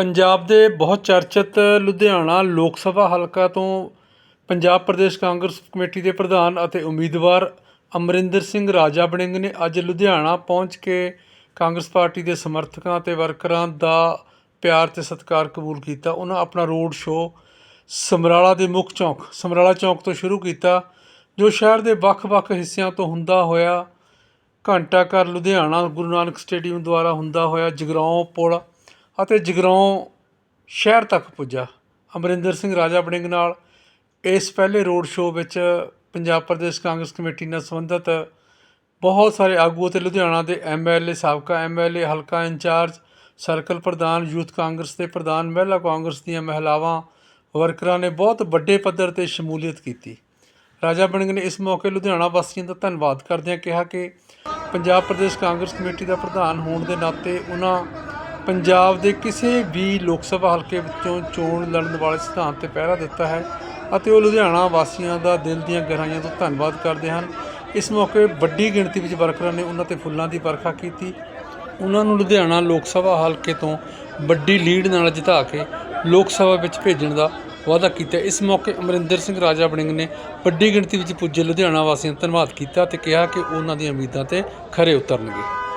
ਪੰਜਾਬ ਦੇ ਬਹੁਤ ਚਰਚਿਤ ਲੁਧਿਆਣਾ ਲੋਕ ਸਭਾ ਹਲਕਾ ਤੋਂ ਪੰਜਾਬ ਪ੍ਰਦੇਸ਼ ਕਾਂਗਰਸ ਕਮੇਟੀ ਦੇ ਪ੍ਰਧਾਨ ਅਤੇ ਉਮੀਦਵਾਰ ਅਮਰਿੰਦਰ ਸਿੰਘ ਰਾਜਾ ਵੜਿੰਗ ਨੇ ਅੱਜ ਲੁਧਿਆਣਾ ਪਹੁੰਚ ਕੇ ਕਾਂਗਰਸ ਪਾਰਟੀ ਦੇ ਸਮਰਥਕਾਂ ਅਤੇ ਵਰਕਰਾਂ ਦਾ ਪਿਆਰ ਤੇ ਸਤਿਕਾਰ ਕਬੂਲ ਕੀਤਾ। ਉਹਨਾਂ ਆਪਣਾ ਰੋਡ ਸ਼ੋਅ ਸਮਰਾਲਾ ਦੇ ਮੁੱਖ ਚੌਂਕ, ਸਮਰਾਲਾ ਚੌਂਕ ਤੋਂ ਸ਼ੁਰੂ ਕੀਤਾ, ਜੋ ਸ਼ਹਿਰ ਦੇ ਵੱਖ-ਵੱਖ ਹਿੱਸਿਆਂ ਤੋਂ ਹੁੰਦਾ ਹੋਇਆ ਘੰਟਾ ਘਰ ਲੁਧਿਆਣਾ ਗੁਰੂ ਨਾਨਕ ਸਟੇਡੀਅਮ ਦੁਆਰਾ ਹੁੰਦਾ ਹੋਇਆ ਜਗਰਾਉਂ ਪੁਲ ਅਤੇ ਜਗਰਾਉਂ ਸ਼ਹਿਰ ਤੱਕ ਪੁੱਜਾ। ਅਮਰਿੰਦਰ ਸਿੰਘ ਰਾਜਾ ਵੜਿੰਗ ਨਾਲ ਇਸ ਪਹਿਲੇ ਰੋਡ ਸ਼ੋਅ ਵਿੱਚ ਪੰਜਾਬ ਪ੍ਰਦੇਸ਼ ਕਾਂਗਰਸ ਕਮੇਟੀ ਨਾਲ ਸੰਬੰਧਿਤ ਬਹੁਤ ਸਾਰੇ ਆਗੂ ਅਤੇ ਲੁਧਿਆਣਾ ਦੇ ਐਮਐਲਏ ਸਾਬਕਾ ਐਮਐਲਏ ਹਲਕਾ ਇੰਚਾਰਜ, ਸਰਕਲ ਪ੍ਰਧਾਨ, ਯੂਥ ਕਾਂਗਰਸ ਦੇ ਪ੍ਰਧਾਨ, ਮਹਿਲਾ ਕਾਂਗਰਸ ਦੀਆਂ ਮਹਿਲਾਵਾਂ, ਵਰਕਰਾਂ ਨੇ ਬਹੁਤ ਵੱਡੇ ਪੱਧਰ ਤੇ ਸ਼ਮੂਲੀਅਤ ਕੀਤੀ। ਰਾਜਾ ਵੜਿੰਗ ਨੇ ਇਸ ਮੌਕੇ ਲੁਧਿਆਣਾ ਵਾਸੀਆਂ ਦਾ ਧੰਨਵਾਦ ਕਰਦਿਆਂ ਕਿਹਾ ਕਿ ਪੰਜਾਬ ਪ੍ਰਦੇਸ਼ ਕਾਂਗਰਸ ਕਮੇਟੀ ਦਾ ਪ੍ਰਧਾਨ ਹੋਣ ਦੇ ਨਾਤੇ ਉਹਨਾਂ ਪੰਜਾਬ ਦੇ ਕਿਸੇ ਵੀ ਲੋਕ ਸਭਾ ਹਲਕੇ ਵਿੱਚੋਂ ਚੋਣ ਲੜਨ ਵਾਲੇ ਸਿਧਾਂਤ ਤੇ ਪਹਿਰਾ ਦਿੱਤਾ ਹੈ ਅਤੇ ਉਹ ਲੁਧਿਆਣਾ ਵਾਸੀਆਂ ਦਾ ਦਿਲ ਦੀਆਂ ਗਹਿਰਾਈਆਂ ਤੋਂ ਧੰਨਵਾਦ ਕਰਦੇ ਹਨ। ਇਸ ਮੌਕੇ ਵੱਡੀ ਗਿਣਤੀ ਵਿੱਚ ਵਰਕਰਾਂ ਨੇ ਉਹਨਾਂ ਤੇ ਫੁੱਲਾਂ ਦੀ ਵਰਖਾ ਕੀਤੀ। ਉਹਨਾਂ ਨੂੰ ਲੁਧਿਆਣਾ ਲੋਕ ਸਭਾ ਹਲਕੇ ਤੋਂ ਵੱਡੀ ਲੀਡ ਨਾਲ ਜਿਤਾ ਕੇ ਲੋਕ ਸਭਾ ਵਿੱਚ ਭੇਜਣ ਦਾ ਵਾਅਦਾ ਕੀਤਾ। ਇਸ ਮੌਕੇ ਅਮਰਿੰਦਰ ਸਿੰਘ ਰਾਜਾ ਵੜਿੰਗ ਨੇ ਵੱਡੀ ਗਿਣਤੀ ਵਿੱਚ ਪੁੱਜੇ ਲੁਧਿਆਣਾ ਵਾਸੀਆਂ ਦਾ ਧੰਨਵਾਦ ਕੀਤਾ ਤੇ ਕਿਹਾ ਕਿ ਉਹਨਾਂ ਦੀਆਂ ਉਮੀਦਾਂ ਤੇ ਖਰੇ ਉਤਰਨਗੇ।